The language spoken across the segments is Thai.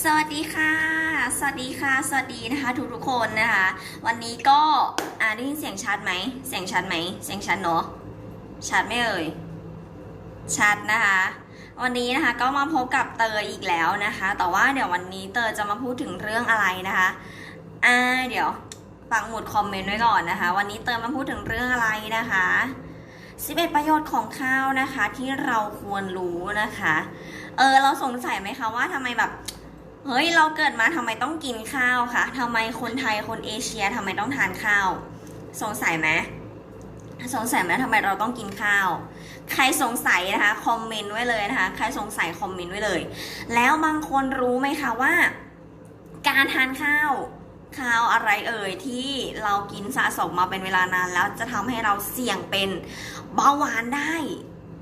สวัสดีค่ะ สวัสดีค่ะ สวัสดีนะคะ ทุกทุกคนนะคะ วันนี้ก็อ่าได้ยินเสียงชัดไหม เสียงชัดไหม เสียงชัดเนาะ ชัดไม่เอ่ย ชัดนะคะ วันนี้นะคะก็มาพบกับเตยอีกแล้วนะคะ แต่ว่าเดี๋ยววันนี้เตยจะมาพูดถึงเรื่องอะไรนะคะ อ่า เดี๋ยวปักหมุดคอมเมนต์ไว้ก่อนนะคะ วันนี้เตยมาพูดถึงเรื่องอะไรนะคะ11ประโยชน์ของข้าวนะคะที่เราควรรู้นะคะ เออเราสงสัยไหมคะว่าทำไมแบบ เฮ้ยเราเกิดมาทำไมต้องกินข้าวคะทำไมคนไทยคนเอเชียทำไมต้องทานข้าว สงสัยไหมสงสัยไหมทำไมเราต้องกินข้าว ใครสงสัยนะคะคอมเมนต์ไว้เลยนะคะ ใครสงสัยคอมเมนต์ไว้เลย แล้วบางคนรู้ไหมคะว่า การทานข้าวข้าวอะไรเอ่ยที่เรากินสะสมมาเป็นเวลานานแล้วจะทำให้เราเสี่ยงเป็นเบาหวานได้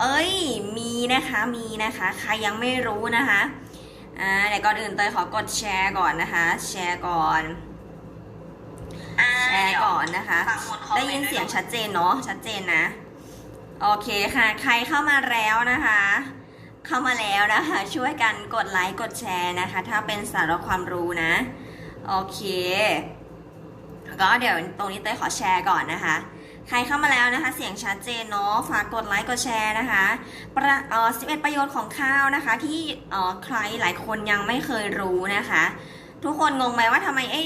เอ้ยมีนะคะมีนะคะ ใครยังไม่รู้นะคะ อ่าเดี๋ยวก่อนอื่นเตยขอกดแชร์ก่อนนะคะ แชร์ก่อน แชร์ก่อนนะคะ ได้ยินเสียงชัดเจนเนาะ ชัดเจนนะ โอเคค่ะ ใครเข้ามาแล้วนะคะ เข้ามาแล้วนะคะ ช่วยกันกดไลค์ กดแชร์นะคะ ถ้าเป็นสาระความรู้นะ โอเค ก็เดี๋ยวตรงนี้เต้ยขอแชร์ก่อนนะคะ ใครเข้ามาแล้วนะคะ เสียงชัดเจนเนาะฝากกดไลค์กดแชร์นะคะประเอ่อ11 ประโยชน์ของข้าวนะคะ ที่เอ่อใครหลายคนยังไม่เคยรู้นะคะ ทุกคนงงไหมว่าทำไมไอ้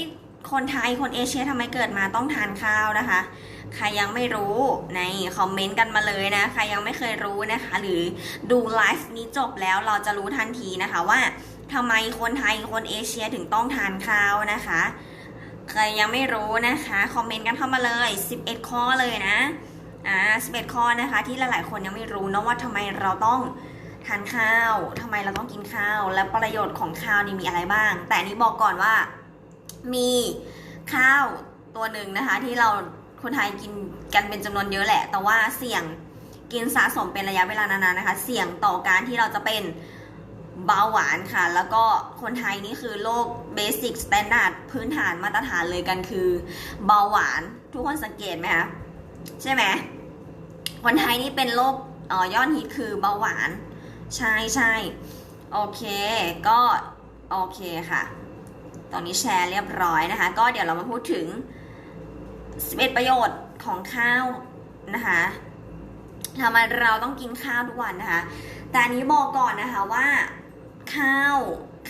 คนไทยคนเอเชียทำไมเกิดมาต้องทานข้าวนะคะ ใครยังไม่รู้ในคอมเมนต์กันมาเลยนะ ใครยังไม่เคยรู้นะคะ หรือดูไลฟ์นี้จบแล้วเราจะรู้ทันทีนะคะว่าทำไมคนไทยคนเอเชียถึงต้องทานข้าวนะคะ ใครยังไม่รู้นะคะ คอมเมนต์กันเข้ามาเลย 11 ข้อเลยนะ อ่า 11 ข้อนะคะ ที่หลายๆ คนยังไม่รู้นะว่าทำไมเราต้องทานข้าวทำไมเราต้องกินข้าว และประโยชน์ของข้าวนี่มีอะไรบ้าง แต่นี้บอกก่อนว่า มีข้าวตัวหนึ่งนะคะ ที่เราคนไทยกินกันเป็นจำนวนเยอะแหละ แต่ว่าเสี่ยงกินสะสมเป็นระยะเวลานานๆนะคะ เสี่ยงต่อการที่เราจะเป็น เบาหวานค่ะ แล้วก็คนไทยนี่คือโรคเบสิกสแตนดาร์ดพื้นฐานมาตรฐานเลยกันคือ เบาหวานทุกคนสังเกตไหมคะใช่ไหมคนไทยนี่เป็นโรคออยอดฮิตคือเบาหวาน ใช่ใช่โอเค ก็โอเคค่ะ ตอนนี้แชร์เรียบร้อยนะคะ ก็เดี๋ยวเรามาพูดถึง 11 ประโยชน์ของข้าวนะคะทำไมเราต้องกินข้าวทุกวันนะคะ แต่อันนี้บอกก่อนนะคะว่า ข้าว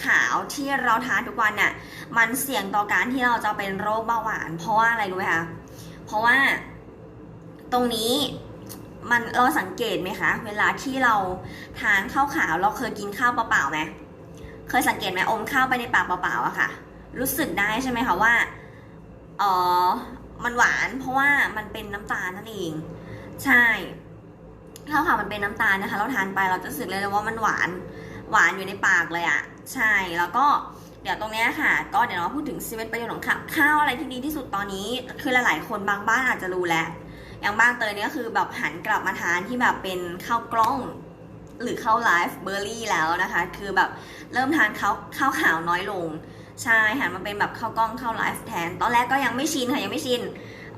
ขาวที่เราทานทุกวันน่ะมันเสี่ยงต่อการที่เราจะเป็นโรคเบาหวาน เพราะว่าอะไรรู้ไหมคะเพราะว่าตรงนี้มันเราสังเกตไหมคะ เวลาที่เราทานข้าวขาวเราเคยกินข้าวเปล่าๆไหมเคยสังเกตไหมอมข้าวไปในปากเปล่าๆอะค่ะ รู้สึกได้ใช่ไหมคะว่าเออมันหวานเพราะว่ามันเป็นน้ำตาลนั่นเอง ใช่ข้าวขาวมันเป็นน้ำตาลนะคะ เราทานไปเราจะรู้สึกเลยว่ามันหวาน หวานอยู่ในปากเลยอะใช่แล้วก็เดี๋ยวตรงเนี้ยค่ะ ก็เดี๋ยวเราพูดถึงซีเวนประโยชน์ของข้าวข้าวอะไรที่ดีที่สุดตอนนี้ คือหลายๆ คนบางบ้านอาจจะรู้แล้ว อย่างบ้านเตยเนี่ยก็คือแบบหันกลับมาทานที่แบบเป็นข้าวกล้อง หรือข้าวไลฟ์เบอร์รี่แล้วนะคะ คือแบบเริ่มทานข้าวข้าวขาวน้อยลงใช่หันมาเป็นแบบข้าวกล้องข้าวไลฟ์แทน ตอนแรกก็ยังไม่ชินค่ะยังไม่ชิน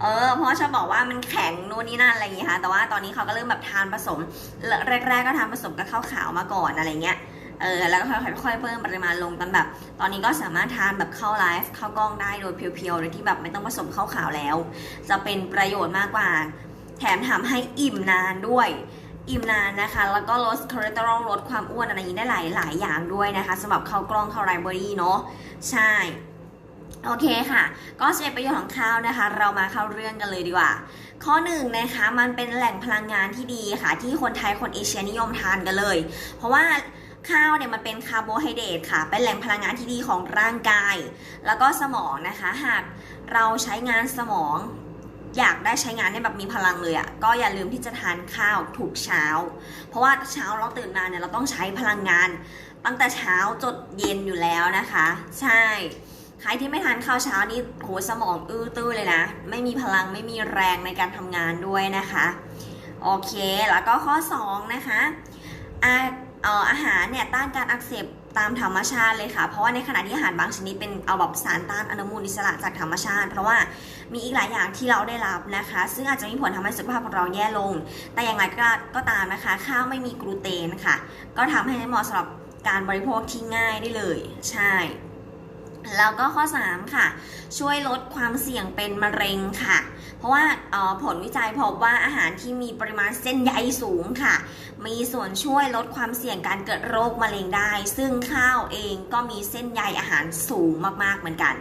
เออเพราะว่าชอบบอกว่ามันแข็งนู่นนี่นั่นอะไรอย่างเงี้ยค่ะ แต่ว่าตอนนี้เขาก็เริ่มแบบทานผสมแรกๆก็ทานผสมกับข้าวขาวมาก่อนอะไรเงี้ย เออแล้วก็ค่อยๆเพิ่มปริมาณลงกันแบบ ตอนนี้ก็สามารถทานแบบเข้าไลฟ์เข้ากล้องได้โดยเพียวๆโดยที่แบบไม่ต้องผสมข้าวขาวแล้ว จะเป็นประโยชน์มากกว่า แถมทำให้อิ่มนานด้วยอิ่มนานนะคะ แล้วก็ลดคอเลสเตอรอลลดความอ้วนอะไรนี้ได้หลายหลายอย่างด้วยนะคะสำหรับข้าวกล้องข้าวไรเบอรี่เนาะใช่ โอเคค่ะ ก็เต็ประโยชน์ของข้าวนะคะ เรามาเข้าเรื่องกันเลยดีกว่า ข้อหนึ่งนะคะมันเป็นแหล่งพลังงานที่ดีค่ะ ที่คนไทยคนเอเชียนิยมทานกันเลย เพราะว่า ข้าวเนี่ยมันเป็นคาร์โบไฮเดรตค่ะ เป็นแหล่งพลังงานที่ดีของร่างกาย แล้วก็สมองนะคะ หากเราใช้งานสมอง อยากได้ใช้งานให้แบบมีพลังเลยอะ่ะ ก็อย่าลืมที่จะทานข้าวถูกเช้า เพราะว่าเช้าเราตื่นมาเนี่ยเราต้องใช้พลังงาน ตั้งแต่เช้าจดเย็นอยู่แล้วนะคะ ใช่ใครที่ไม่ทานข้าวเช้านี่โหสมองอื้อตื้อเลยนะ ไม่มีพลังไม่มีแรงในการทำงานด้วยนะคะ โอเค แล้วก็ข้อ 2 นะคะ อาหารเนี่ยต้านการอักเสบตามธรรมชาติเลยค่ะ เพราะว่าในขณะที่อาหารบางชนิดเป็นเอาแบบสารต้านอนุมูลอิสระจากธรรมชาติ เพราะว่ามีอีกหลายอย่างที่เราได้รับนะคะ ซึ่งอาจจะมีผลทำให้สุขภาพของเราแย่ลง แต่อย่างไรก็ก็ตามนะคะ ข้าวไม่มีกลูเตนค่ะ ก็ทำให้เหมาะสำหรับการบริโภคที่ง่ายได้เลย ใช่ แล้วก็ข้อ 3 ค่ะ ช่วยลดความเสี่ยงเป็นมะเร็งค่ะ เพราะว่าออผลวิจัยพบว่าอาหารที่มีปริมาณเส้นใยสูงค่ะ มีส่วนช่วยลดความเสี่ยงการเกิดโรคมะเร็งได้ ซึ่งข้าวเองก็มีเส้นใยอาหารสูงมากๆเหมือนกัน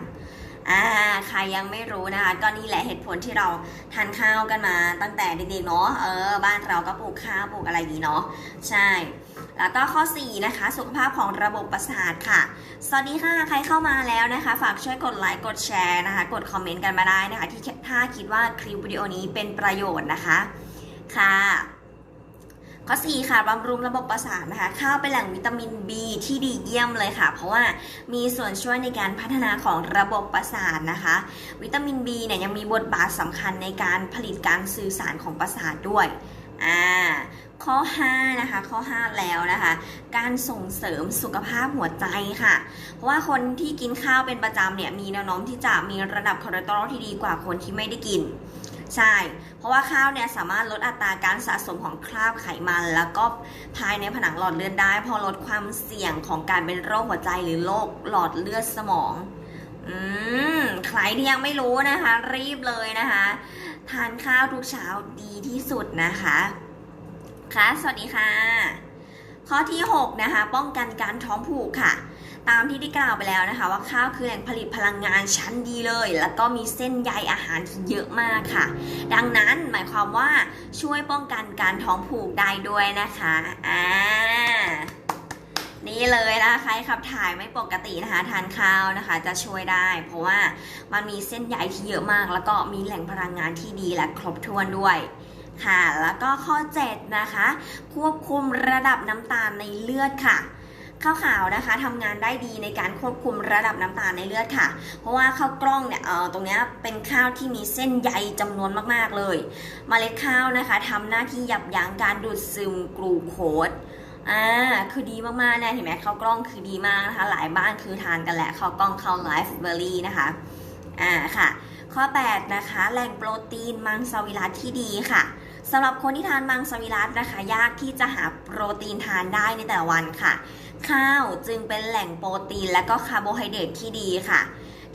อ่าใครยังไม่รู้นะคะ ก็นี่แหละเหตุผลที่เราทานข้าวกันมาตั้งแต่เด็กๆเนาะเออบ้านเราก็ปลูกข้าวปลูกอะไรนี้เนาะใช่ แล้วก็ข้อ 4 นะคะ สุขภาพของระบบประสาทค่ะ สวัสดีค่ะใครเข้ามาแล้วนะคะ ฝากช่วยกดไลค์กดแชร์นะคะ กดคอมเมนต์กันมาได้นะคะ ที่ถ้าคิดว่าคลิปวิดีโอนี้เป็นประโยชน์นะคะค่ะ ข้อ4ค่ะบำรุงระบบประสาทนะคะข้าวเป็นแหล่งวิตามิน B ที่ดีเยี่ยมเลยค่ะ เพราะว่ามีส่วนช่วยในการพัฒนาของระบบประสาทนะคะ วิตามิน B เนี่ยยังมีบทบาทสำคัญในการผลิตการสื่อสารของประสาทด้วยอ่าข้อ5นะคะข้อ 5 แล้วนะคะ การส่งเสริมสุขภาพหัวใจค่ะ เพราะว่าคนที่กินข้าวเป็นประจำเนี่ยมีแนวโน้มที่จะมีระดับคอเลสเตอรอลที่ดีกว่าคนที่ไม่ได้กิน ใช่ เพราะว่าข้าวเนี่ยสามารถลดอัตราการสะสมของคราบไขมัน แล้วก็ภายในผนังหลอดเลือดได้ พอลดความเสี่ยงของการเป็นโรคหัวใจหรือโรคหลอดเลือดสมอง อืม ใครที่ยังไม่รู้นะคะ รีบเลยนะคะ ทานข้าวทุกเช้าดีที่สุดนะคะ ค่ะ สวัสดีค่ะ ข้อที่ 6 นะคะ ป้องกันการท้องผูกค่ะ ตามที่ได้กล่าวไปแล้วนะคะ ว่าข้าวคือแหล่งผลิตพลังงานชั้นดีเลย แล้วก็มีเส้นใยอาหารที่เยอะมากค่ะ ดังนั้นหมายความว่าช่วยป้องกันการท้องผูกได้ด้วยนะคะอ่านี่เลยนะคะใครขับถ่ายไม่ปกตินะคะทานข้าวนะคะ จะช่วยได้ เพราะว่ามันมีเส้นใยที่เยอะมาก แล้วก็มีแหล่งพลังงานที่ดีและครบถ้วนด้วยค่ะ แล้วก็ข้อ 7 นะคะ ควบคุมระดับน้ำตาลในเลือดค่ะ ข้าวขาวนะคะทำงานได้ดีในการควบคุมระดับน้ำตาลในเลือดค่ะ เพราะว่าข้าวกล้องเนี่ยเออตรงนี้เป็นข้าวที่มีเส้นใยจำนวนมากๆเลยมเมล็ดข้าวนะคะทำหน้าที่ยับยั้งการดูดซึมกลูโคสอ่าคือดีมากๆเนี่ยเห็นไหมข้าวกล้องคือดีมากนะคะหลายบ้านคือทานกันแหละข้าวกล้องข้าวไลฟ์เบอร์รี่นะคะอ่าค่ะ ข้อ 8 นะคะ แหล่งโปรตีนมังสวิรัตที่ดีค่ะสำหรับคนที่ทานมังสวิรัตนะคะ ยากที่จะหาโปรตีนทานได้ในแต่ละวันค่ะ ข้าวจึงเป็นแหล่งโปรตีนและก็คาร์โบไฮเดรตที่ดีค่ะ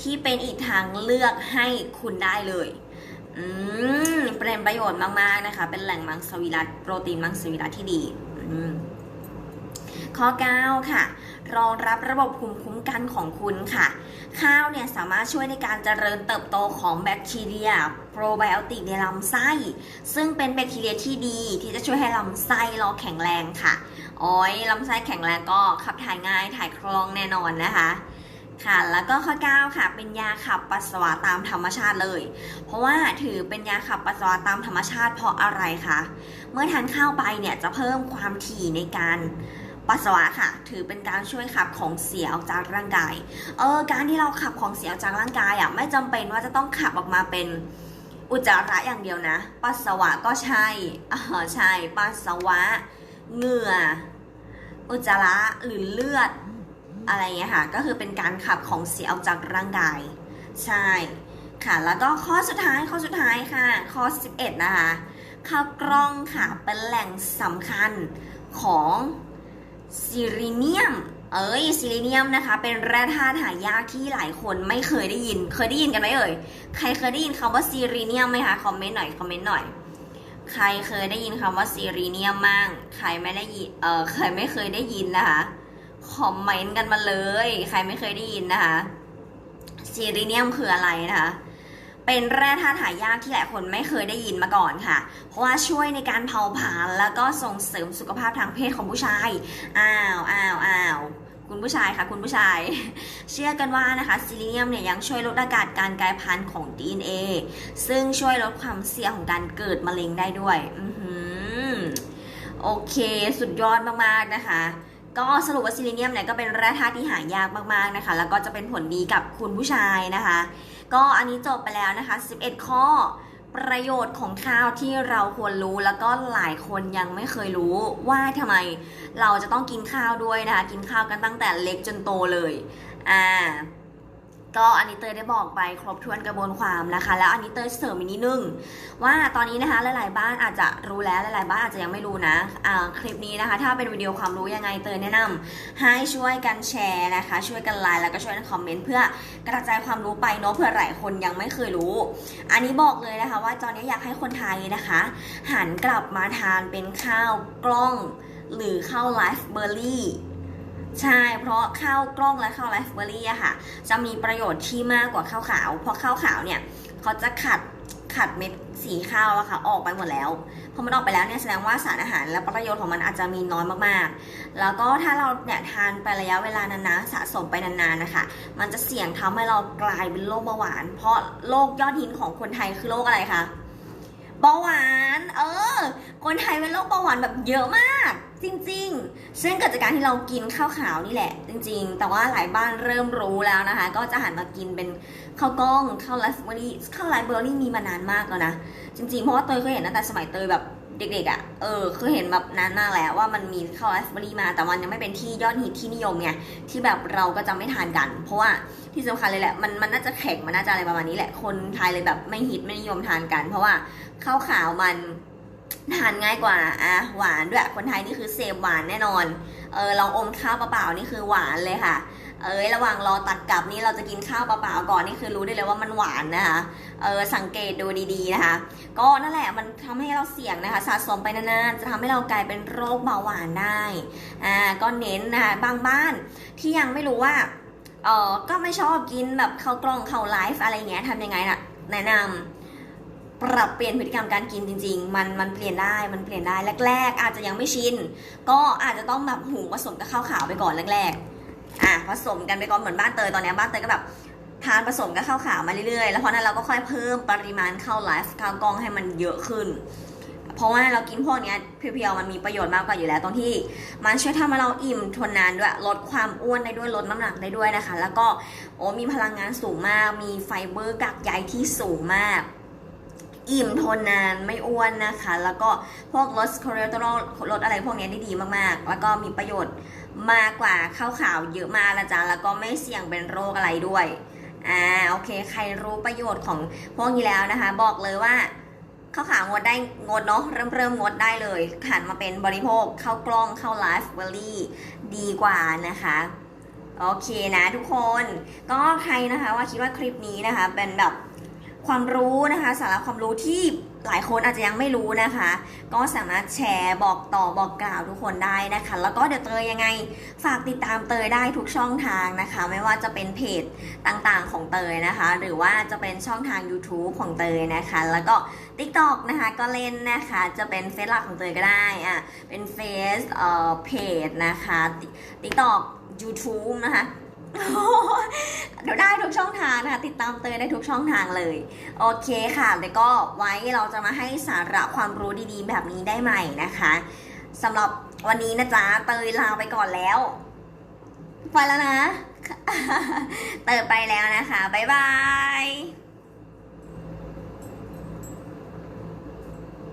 ที่เป็นอีกทางเลือกให้คุณได้เลยอืมเป็นประโยชน์มาก ๆ นะคะ เป็นแหล่งมังสวิรัตโปรตีนมังสวิรัตที่ดีอืมข้อ 9 ค่ะ รองรับระบบภูมิคุ้มกันของคุณค่ะ ข้าวเนี่ยสามารถช่วยในการเจริญเติบโตของแบคทีเรีย โปรไบโอติกในลำไส้ ซึ่งเป็นแบคทีเรียที่ดีที่จะช่วยให้ลำไส้เราแข็งแรงค่ะ โอ้ยลำไส้แข็งแรงก็ขับถ่ายง่ายถ่ายคล่องแน่นอนนะคะค่ะแล้วก็ข้อ 9 ค่ะ เป็นยาขับปัสสาวะตามธรรมชาติเลย เพราะว่าถือเป็นยาขับปัสสาวะตามธรรมชาติเพราะอะไรคะเมื่อทานข้าวไปเนี่ยจะเพิ่มความถี่ในการปัสสาวะค่ะ ถือเป็นการช่วยขับของเสียออกจากร่างกายเออการที่เราขับของเสียออกจากร่างกายอะไม่จำเป็นว่าจะต้องขับออกมาเป็นอุจจาระอย่างเดียวนะ ปัสสาวะก็ใช่อ่าใช่ปัสสาวะ เหงื่อ อุจจาระหรือเลือด อะไรเงี้ยค่ะ ก็คือเป็นการขับของเสียออกจากร่างกาย ใช่ค่ะ แล้วก็ข้อสุดท้ายข้อสุดท้ายค่ะ ข้อ 11 นะคะข้าวกล้องค่ะ เป็นแหล่งสำคัญของซิลิเนียม เอ้ยซิลิเนียมนะคะ เป็นแร่ธาตุหายากที่หลายคนไม่เคยได้ยิน เคยได้ยินกันไหมเอ่ย ใครเคยได้ยินคำว่าซิลิเนียมไหมคะ คอมเมนต์หน่อย คอมเมนต์หน่อย ใครเคยได้ยินคำว่าซิลิเนียมมั่ง ใครไม่ได้ยิน เออใครไม่เคยได้ยินนะคะ คอมเมนต์กันมาเลย ใครไม่เคยได้ยินนะคะ ซีรีเนียมคืออะไรนะคะ เป็นแร่ธาตุหายากที่หลายคนไม่เคยได้ยินมาก่อนค่ะ เพราะว่าช่วยในการเผาผลาญแล้วก็ส่งเสริมสุขภาพทางเพศของผู้ชาย อ้าว อ้าว อ้าว คุณผู้ชายค่ะคุณผู้ชาย เชื่อกันว่านะคะซิลิเนียมเนี่ยยังช่วยลดอากาศการกลายพันธุ์ของ DNA ซึ่งช่วยลดความเสี่ยงของการเกิดมะเร็งได้ด้วยอือหือโอเค สุดยอดมากๆนะคะก็สรุปว่าซิลิเนียมเนี่ยก็เป็นแร่ธาตุที่หายากมากๆนะคะ แล้วก็จะเป็นผลดีกับคุณผู้ชายนะคะ ก็อันนี้จบไปแล้วนะคะ 11 ข้อ ประโยชน์ของข้าวที่เราควรรู้แล้วก็หลายคนยังไม่เคยรู้ว่าทำไมเราจะต้องกินข้าวด้วยนะคะ กินข้าวกันตั้งแต่เล็กจนโตเลย อ่า ก็อันนี้เตยได้บอกไปครบถ้วนกระบวนความนะคะ แล้วอันนี้เตยเสริมอีกนิดนึงว่าตอนนี้นะคะหลาย ๆ บ้านอาจจะรู้แล้วหลาย ๆ บ้านอาจจะยังไม่รู้นะอ่าคลิปนี้นะคะ ถ้าเป็นวิดีโอความรู้ยังไงเตยแนะนำให้ช่วยกันแชร์นะคะ ช่วยกันไลน์แล้วก็ช่วยกันคอมเมนต์เพื่อกระจายความรู้ไปเนาะเผื่อหลายคนยังไม่เคยรู้ อันนี้บอกเลยนะคะ ว่าตอนนี้อยากให้คนไทยนะคะ หันกลับมาทานเป็นข้าวกล้อง หรือข้าวไลฟ์เบอร์รี่ ใช่ เพราะข้าวกล้องและข้าวไรซ์เบอร์รี่อะค่ะ จะมีประโยชน์ที่มากกว่าข้าวขาว เพราะข้าวขาวเนี่ยเขาจะขัดขัดเม็ดสีข้าวแล้วค่ะ ออกไปหมดแล้วพอมันออกไปแล้วเนี่ยแสดงว่าสารอาหารและประโยชน์ของมันอาจจะมีน้อยมากๆ แล้วก็ถ้าเราเนี่ยทานไประยะเวลานานๆสะสมไปนานๆนะคะ มันจะเสี่ยงทำให้เรากลายเป็นโรคเบาหวาน เพราะโรคยอดฮิตของคนไทยคือโรคอะไรคะเบาหวาน เออ คนไทยเป็นโรคเบาหวานแบบเยอะมาก จริงๆซึ่งเกิดจากการที่เรากินข้าวขาวนี่แหละ จริง ๆ แต่ว่าหลายบ้านเริ่มรู้แล้วนะคะ ก็จะหันมากินเป็นข้าวกล้องข้าวไรซ์เบอร์รี่ข้าวไรซ์เบอร์รี่มีมานานมากแล้วนะจริงๆเพราะว่าเตยเคยเห็นตั้งแต่สมัยเตยแบบเด็กๆอะ่ะ เออเคยเห็นแบบนานมากแล้วว่ามันมีข้าวไรซ์เบอร์รี่มา แต่มันยังไม่เป็นที่ยอดฮิตที่นิยมไง ที่แบบเราก็จะไม่ทานกัน เพราะว่าที่สำคัญเลยแหละ มันมันน่าจะแข็ง มันน่าจะอะไรประมาณนี้แหละ คนไทยเลยแบบไม่ฮิตไม่นิยมทานกัน เพราะว่าข้าวขาวมัน ทานง่ายกว่าอะหวานด้วยคนไทยนี่คือเสพหวานแน่นอนเออลองอมข้าวเปล่าๆนี่คือหวานเลยค่ะ เอ้ยระหว่างรอตัดกลับนี่เราจะกินข้าวเปล่าๆก่อนนี่คือรู้ได้เลยว่ามันหวานนะคะเออสังเกตดูดีๆนะคะ ก็นั่นแหละมันทำให้เราเสี่ยงนะคะสะสมไปนานๆจะทำให้เรากลายเป็นโรคเบาหวานได้อ่าก็เน้นนะคะบางบ้านที่ยังไม่รู้ว่าเออก็ไม่ชอบกินแบบข้าวกล้องข้าวไลฟ์อะไรเงี้ยทำยังไงน่ะแนะนำ ปรับเปลี่ยนพฤติกรรมการกินจริง ๆ มันมันเปลี่ยนได้มันเปลี่ยนได้แรก ๆ อาจจะยังไม่ชินก็อาจจะต้องแบบหุงผสมกับข้าวขาวไปก่อนแรกๆอะผสมกันไปก่อนเหมือนบ้านเตยตอนนี้บ้านเตยก็แบบทานผสมกับข้าวขาวมาเรื่อยๆ แล้วเพอนั้นเราก็ค่อยเพิ่มปริมาณข้าวไลฟ์ข้าวกล้องให้มันเยอะขึ้น เพราะว่าเรากินพวกนี้เพียวๆมันมีประโยชน์มากกว่าอยู่แล้วตรงที่ มันช่วยทำให้เราอิ่มทนนานด้วยลดความอ้วนได้ด้วยลดน้ำหนักได้ด้วยนะคะ แล้วก็โอ้มีพลังงานสูงมาก มีไฟเบอร์กากใยที่สูงมาก อิ่มทนนานไม่อ้วนนะคะ แล้วก็พวกลดคอเลสเตอรอลลดอะไรพวกนี้ได้ดีมากๆ แล้วก็มีประโยชน์มากกว่าข้าวขาวเยอะมากนะจ๊ะแล้วก็ไม่เสี่ยงเป็นโรคอะไรด้วยอ่าโอเค ใครรู้ประโยชน์ของพวกนี้แล้วนะคะ บอกเลยว่าข้าวขาวงดได้งดเนาะเริ่มเริ่มงดได้เลยหันมาเป็นบริโภคข้าวกล้องข้าวไลฟ์เบอร์รี่ดีกว่านะคะโอเคนะทุกคน ก็ใครนะคะว่าคิดว่าคลิปนี้นะคะเป็นแบบ ความรู้นะคะสาระความรู้ที่หลายคนอาจจะยังไม่รู้นะคะ ก็สามารถแชร์บอกต่อบอกกล่าวทุกคนได้นะคะ แล้วก็เดี๋ยวเตยยังไง ฝากติดตามเตยได้ทุกช่องทางนะคะ ไม่ว่าจะเป็นเพจต่างๆของเตยนะคะ หรือว่าจะเป็นช่องทาง YouTube ของเตยนะคะ แล้วก็ TikTok นะคะก็เล่นนะคะจะเป็นเฟซหลักของเตยก็ได้อะเป็นเฟซเอ่อเพจนะคะ TikTok YouTube นะคะ ดี๋ยวได้ทุกช่องทางนะคะติดตามเตยได้ทุกช่องทางเลย โอเคค่ะแล้วก็ไว้เราจะมาให้สาระความรู้ดีๆ แบบนี้ได้ใหม่นะคะสำหรับวันนี้นะจ๊ะเตยลาไปก่อนแล้วไปแล้วนะ เตยไปแล้วนะคะ บ๊ายบาย